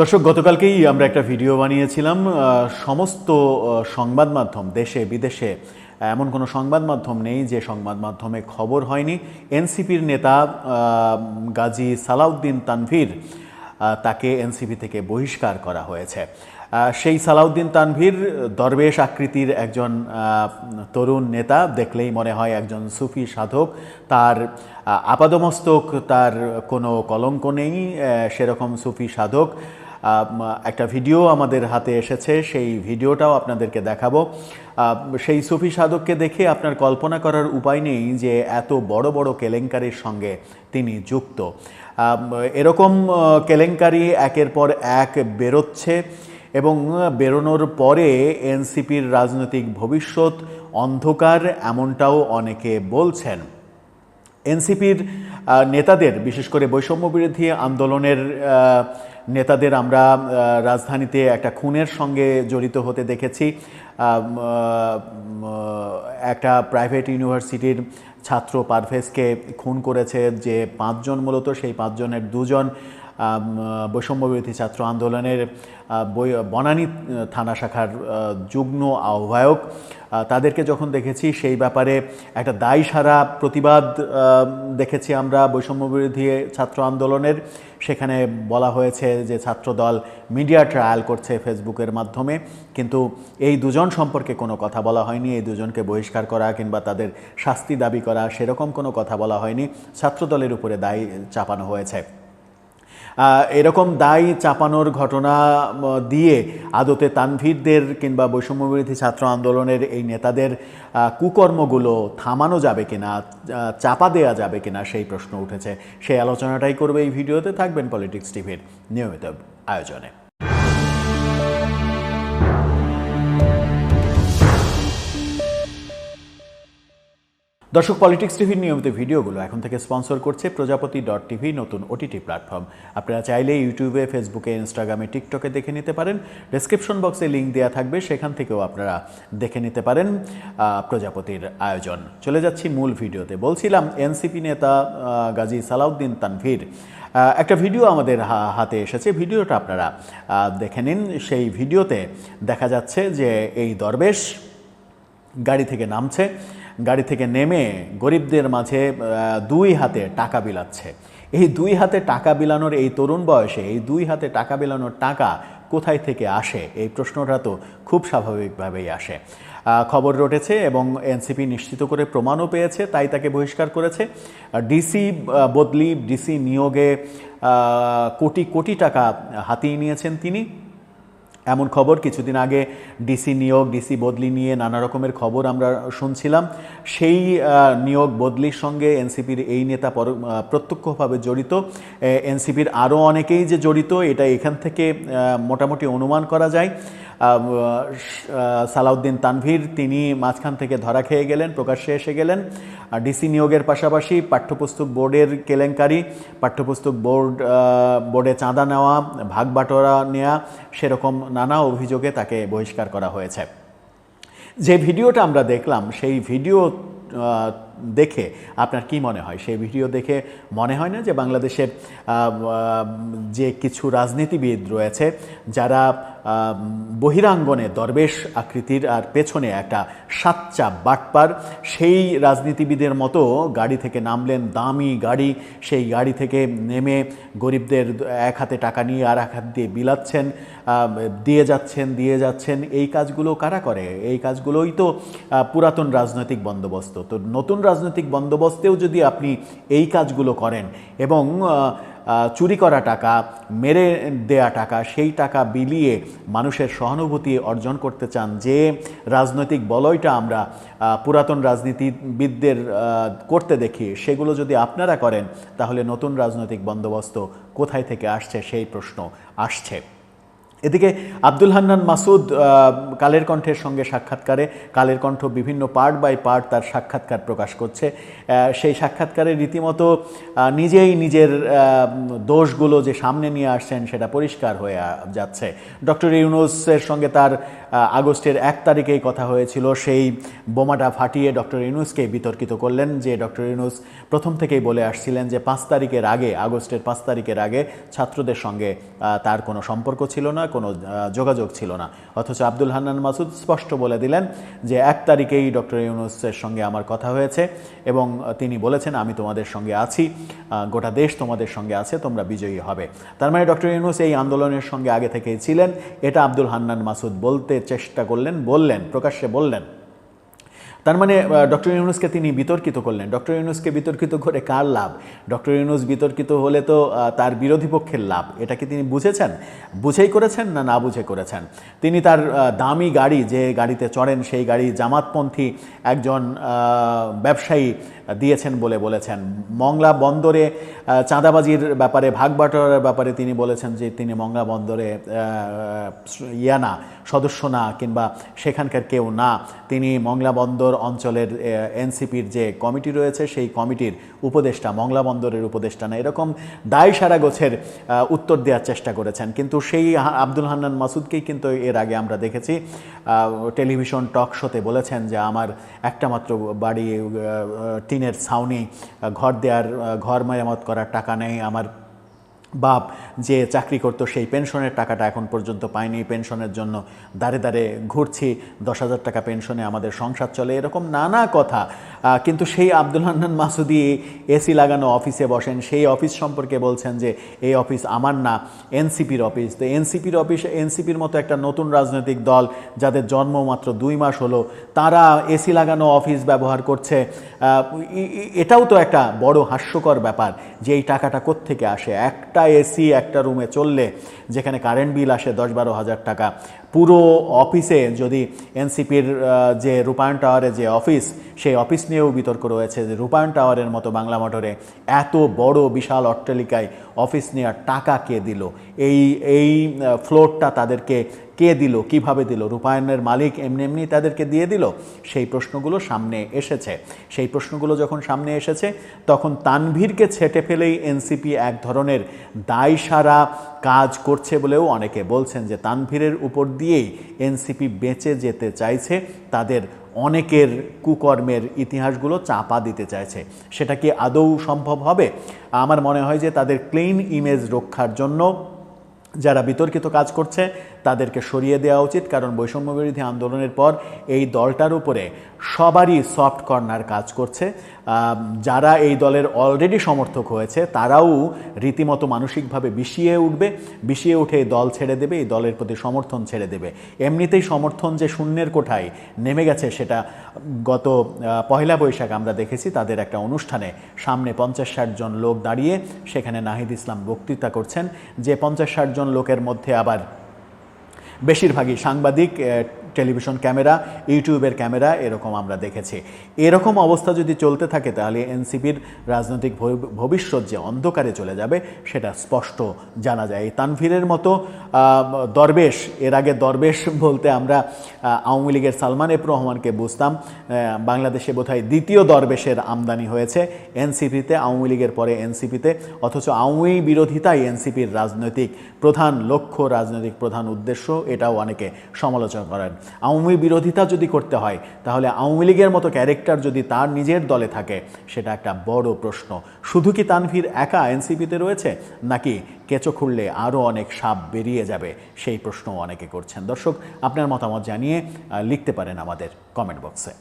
দর্শক, গতকালকেই আমরা একটা ভিডিও বানিয়েছিলাম সমস্ত সংবাদ মাধ্যম, দেশে, বিদেশে, এমন কোনো সংবাদ মাধ্যম নেই যে সংবাদ মাধ্যমে খবর হয়নি। এনসিপির নেতা গাজী সালাউদ্দিন তানভীর তাকে এনসিপি থেকে বহিষ্কার করা হয়েছে। সেই সালাউদ্দিন তানভীর দরবেশ আকৃতির একজন তরুণ নেতা, দেখলেই মনে হয় একজন সুফি সাধক। তার আপাদমস্তক, তার কোনো কলঙ্ক নেই সেরকম সুফি সাধক। একটা ভিডিও আমাদের হাতে এসেছে, সেই ভিডিওটাও আপনাদেরকে দেখাবো। সেই সুফি সাধককে দেখে আপনার কল্পনা করার উপায় নেই যে এত বড় বড় কেলেঙ্কারির সঙ্গে তিনি যুক্ত। এরকম কেলেঙ্কারি একের পর এক বেরোচ্ছে এবং বেরোনোর পরে এনসিপির রাজনৈতিক ভবিষ্যৎ অন্ধকার, এমনটাও অনেকে বলছেন। এনসিপির নেতাদের, বিশেষ করে বৈষম্য বিরোধী আন্দোলনের নেতাদের আমরা রাজধানীতে একটা খুনের সঙ্গে জড়িত হতে দেখেছি। একটা প্রাইভেট ইউনিভার্সিটির ছাত্র পারভেজকে খুন করেছে যে পাঁচজন, মূলত সেই পাঁচজনের দুজন। আম, বৈষম্য বিরোধী ছাত্র আন্দোলনের বনানী থানা শাখার যুগ্ম আহ্বায়ক তাদেরকে যখন দেখেছি সেই ব্যাপারে একটা দায়ী সারা প্রতিবাদ দেখেছি আমরা বৈষম্য বিরোধী ছাত্র আন্দোলনের। সেখানে বলা হয়েছে যে ছাত্রদল মিডিয়া ট্রায়াল করছে ফেসবুকের মাধ্যমে কিন্তু এই দুজন সম্পর্কে কোনো কথা বলা হয়নি এই দুজনকে বহিষ্কার করা কিংবা তাদের শাস্তি দাবি করা সেরকম কোনো কথা বলা হয়নি। ছাত্রদলের উপরে দায়ী চাপানো হয়েছে। এরকম দায় চাপানোর ঘটনা দিয়ে আদতে তানভীরদের কিংবা বৈষম্যবিরোধী ছাত্র আন্দোলনের এই নেতাদের কুকর্মগুলো থামানো যাবে কিনা চাপা দেয়া যাবে কিনা সেই প্রশ্ন উঠেছে। সেই আলোচনাটাই করবে এই ভিডিওতে। থাকবেন পলিটিক্স টিভির নিয়মিত আয়োজনে। দর্শক পলিটিক্স টিভির নিয়মিত ভিডিওগুলো এখন থেকে স্পন্সর করছে প্রজাপতি ডট টিভি, নতুন ওটিটি প্ল্যাটফর্ম আপনারা চাইলে ইউটিউবে ফেসবুকে ইনস্টাগ্রামে টিকটকে দেখে নিতে পারেন। ডেসক্রিপশন বক্সে লিঙ্ক দেওয়া থাকবে, সেখান থেকেও আপনারা দেখে নিতে পারেন প্রজাপতির আয়োজন। চলে যাচ্ছি মূল ভিডিওতে। বলছিলাম এনসিপি নেতা গাজী সালাউদ্দিন তানভীর। একটা ভিডিও আমাদের হাতে এসেছে। ভিডিওটা আপনারা দেখে নিন। সেই ভিডিওতে দেখা যাচ্ছে যে, এই দরবেশ গাড়ি থেকে নামছে। গাড়ি থেকে নেমে গরিবদের মাঝে দুই হাতে টাকা বিলাচ্ছে। এই দুই হাতে টাকা বিলানোর এই তরুণ বয়সে, এই দুই হাতে টাকা বিলানোর টাকা কোথায় থেকে আসে? এই প্রশ্নটা তো খুব স্বাভাবিকভাবেই আসে। খবর রটেছে এবং এনসিপি নিশ্চিত করে প্রমাণও পেয়েছে, তাই তাকে বহিষ্কার করেছে। ডিসি বদলি, ডিসি নিয়োগে কোটি কোটি টাকা হাতিয়ে নিয়েছেন তিনি। এমন খবর, কিছুদিন আগে ডিসি নিয়োগ, ডিসি বদলি নিয়ে নানা রকমের খবর আমরা শুনছিলাম। সেই নিয়োগ বদলির সঙ্গে এনসিপির এই নেতা পর- প্রত্যক্ষভাবে জড়িত। এনসিপির আরও অনেকেই যে জড়িত, এটা এখান থেকে মোটামুটি অনুমান করা যায়। সালাউদ্দিন তানভীর, তিনি মাঝখান থেকে ধরা খেয়ে গেলেন, প্রকাশ্যে এসে গেলেন। ডিসি নিয়োগের পাশাপাশি পাঠ্যপুস্তক বোর্ডের কেলেঙ্কারি, পাঠ্যপুস্তক বোর্ড বোর্ডে চাঁদা নেওয়া, ভাগ বাটোয়ারা নেওয়া সেরকম নানা অভিযোগে তাকে বহিষ্কার করা হয়েছে। যে ভিডিওটা আমরা দেখলাম, সেই ভিডিও দেখে আপনার কি মনে হয়? সেই ভিডিও দেখে মনে হয় না যে বাংলাদেশের যে কিছু রাজনীতিবিদ রয়েছে, যারা বহিরাঙ্গনে দরবেশ আকৃতির আর পেছনে একটা সাচ্চা বাটপার, সেই রাজনীতিবিদের মতো গাড়ি থেকে নামলেন দামি গাড়ি, সেই গাড়ি থেকে নেমে গরিবদের এক হাতে টাকা নিয়ে আর এক হাত দিয়ে বিলাচ্ছেন দিয়ে যাচ্ছেন দিয়ে যাচ্ছেন। এই কাজগুলো কারা করে? এই কাজগুলোই তো পুরাতন রাজনৈতিক বন্দোবস্ত। তো নতুন রাজনৈতিক বন্দোবস্তেও যদি আপনি এই কাজগুলো করেন এবং চুরি করা টাকা, মেরে দেয়া টাকা, সেই টাকা বিলিয়ে মানুষের সহানুভূতি অর্জন করতে চান যে রাজনৈতিক বলয়টা আমরা পুরাতন রাজনীতিবিদদের করতে দেখি, সেগুলো যদি আপনারা করেন, তাহলে নতুন রাজনৈতিক বন্দোবস্ত কোথায় থেকে আসছে সেই প্রশ্ন আসছে। এদিকে আব্দুল হান্নান মাসুদ কালের কণ্ঠের সঙ্গে সাক্ষাৎকারে, কালের কণ্ঠ বিভিন্ন পার্ট বাই পার্ট তার সাক্ষাৎকার প্রকাশ করছে। সেই সাক্ষাৎকারে রীতিমতো নিজেই নিজের দোষগুলো যে সামনে নিয়ে আসছেন সেটা পরিষ্কার হয়ে যাচ্ছে। ডক্টর ইউনুসের সঙ্গে তার আগস্টের এক তারিখেই কথা হয়েছিল। সেই বোমাটা ফাটিয়ে ডক্টর ইউনুসকে বিতর্কিত করলেন যে ডক্টর ইউনুস প্রথম থেকেই বলে আসছিলেন যে পাঁচ তারিখের আগে, আগস্টের পাঁচ তারিখের আগে ছাত্রদের সঙ্গে তার কোনো সম্পর্ক ছিল না। কোনো যোগাযোগ ছিল না। অথচ আব্দুল হান্নান মাসুদ স্পষ্ট বলে দিলেন যে এক তারিখেই ডক্টর ইউনুসের সঙ্গে আমার কথা হয়েছে এবং তিনি বলেছেন, আমি তোমাদের সঙ্গে আছি গোটা দেশ তোমাদের সঙ্গে আছে, তোমরা বিজয়ী হবে। তার মানে ডক্টর ইউনুস এই আন্দোলনের সঙ্গে আগে থেকেই ছিলেন। এটা আব্দুল হান্নান মাসুদ বলতে চেষ্টা করলেন, বললেন, প্রকাশ্যে বললেন। তার মানে ডক্টর ইউনুসকে তিনি বিতর্কিত করলেন। ডক্টর ইউনুসকে বিতর্কিত করে কার লাভ? ডক্টর ইউনুস বিতর্কিত হলে তো তার বিরোধী পক্ষের লাভ। এটা কি তিনি বুঝেছেন? বুঝেই করেছেন না না বুঝে করেছেন? তিনি তার দামি গাড়ি, যে গাড়িতে চড়েন, সেই গাড়ি জামাতপন্থী একজন ব্যবসায়ী দিয়েছেন বলে বলেছেন। মংলা বন্দরে চাঁদাবাজির ব্যাপারে ভাগ বাটোয়ারার ব্যাপারে তিনি বলেছেন যে তিনি মংলা বন্দরে ইয়া না, সদস্য না, কিংবা সেখানকার কেউ না। তিনি মংলা বন্দর অঞ্চলের এনসিপির যে কমিটি রয়েছে, সেই কমিটির উপদেষ্টা, মংলা বন্দরের উপদেষ্টা না, এরকম দায় সারা গোছের উত্তর দেওয়ার চেষ্টা করেছেন। কিন্তু সেই আব্দুল হান্নান মাসুদকেই কিন্তু এর আগে আমরা দেখেছি টেলিভিশন টক শোতে বলেছেন যে, আমার একটা মাত্র বাড়ি টিনের ছাউনি ঘর দেওয়ার ঘর মেরামত করার টাকা নেই, আমার বাপ যে চাকরি করতো সেই পেনশনের টাকাটা এখন পর্যন্ত পায়নি। পেনশনের জন্য দাঁড়ে দাঁড়ে ঘুরছি, দশ হাজার টাকা পেনশনে আমাদের সংসার চলে, এরকম নানা কথা। কিন্তু সেই আব্দুল হান্নান মাসুদি এসি লাগানো অফিসে বসেন, সেই অফিস সম্পর্কে বলছেন যে, এই অফিস আমার না, এনসিপির অফিস। তো এনসিপির অফিস, এনসিপির মতো একটা নতুন রাজনৈতিক দল যাদের জন্ম মাত্র দুই মাস হলো, তারা এসি লাগানো অফিস ব্যবহার করছে। এটাও তো একটা বড় হাস্যকর ব্যাপার যে এই টাকাটা কোত্থেকে আসে? একটা এসি একটা রুমে চললে যেখানে কারেন্ট বিল আসে দশ বারো হাজার টাকা। পুরো অফিসে যদি এনসিপির যে রূপায়ণ টাওয়ারে যে অফিস, সেই অফিস নিয়েও বিতর্ক রয়েছে যে রূপায়ণ টাওয়ারের মতো বাংলা মোটরে এত বড় বিশাল অট্টালিকায় অফিস নেওয়ার টাকা কে দিল? এই এই ফ্লোরটা তাদেরকে কে দিল? কীভাবে দিল? রূপায়ণের মালিক এমনি এমনি তাদেরকে দিয়ে দিল? সেই প্রশ্নগুলো সামনে এসেছে। সেই প্রশ্নগুলো যখন সামনে এসেছে, তখন তানভীরকে ছেটে ফেলেই এনসিপি এক ধরনের দায় সারা কাজ করছে বলেও অনেকে বলছেন যে তানভীরের উপর দিয়েই এনসিপি বেঁচে যেতে চাইছে, তাদের অনেকের কুকর্মের ইতিহাসগুলো চাপা দিতে চাইছে। সেটা কি আদৌ সম্ভব হবে? আমার মনে হয় যে তাদের ক্লিন ইমেজ রক্ষার জন্য যারা বিতর্কিত কাজ করছে তাদেরকে সরিয়ে দেওয়া উচিত, কারণ বৈষম্য বিরোধী আন্দোলনের পর এই দলটার উপরে সবারই সফট কর্নার কাজ করছে। যারা এই দলের অলরেডি সমর্থক হয়েছে, তারাও রীতিমতো মানসিকভাবে বিষিয়ে উঠবে, বিষিয়ে উঠে দল ছেড়ে দেবে, এই দলের প্রতি সমর্থন ছেড়ে দেবে। এমনিতেই সমর্থন যে শূন্যের কোঠায় নেমে গেছে, সেটা গত পয়লা বৈশাখ আমরা দেখেছি, তাদের একটা অনুষ্ঠানে সামনে পঞ্চাশ ষাট জন লোক দাঁড়িয়ে, সেখানে নাহিদ ইসলাম বক্তৃতা করছেন, যে পঞ্চাশ ষাট জন লোকের মধ্যে আবার বেশিরভাগই সাংবাদিক টেলিভিশন ক্যামেরা, ইউটিউবের ক্যামেরা এরকম আমরা দেখেছি। এরকম অবস্থা যদি চলতে থাকে, তাহলে এনসিপির রাজনৈতিক ভবি- ভবিষ্যৎ যে অন্ধকারে চলে যাবে, সেটা স্পষ্ট জানা যায়। এই তানভীরের মতো দরবেশ, এর আগে দরবেশ বলতে আমরা আওয়ামী লীগের সালমান এফ রহমানকে বুঝতাম বাংলাদেশে বোধহয় দ্বিতীয় দরবেশের আমদানি হয়েছে এনসিপিতে, আওয়ামী লীগের পরে এনসিপিতে, অথচ আওয়ামী বিরোধিতাই এনসিপির রাজনৈতিক প্রধান লক্ষ্য, রাজনৈতিক প্রধান উদ্দেশ্য, এটাও অনেকে সমালোচনা করেন। আওয়ামী বিরোধিতা যদি করতে হয়, তাহলে আওয়ামী লীগের মতো ক্যারেক্টার যদি তার নিজের দলে থাকে, সেটা একটা বড় প্রশ্ন। শুধু কি তানভীর একা এনসিপিতে রয়েছে, নাকি কেঁচো খুললে আরও অনেক সাপ বেরিয়ে যাবে? সেই প্রশ্নও অনেকে করছেন। দর্শক, আপনার মতামত জানিয়ে লিখতে পারেন আমাদের কমেন্ট বক্সে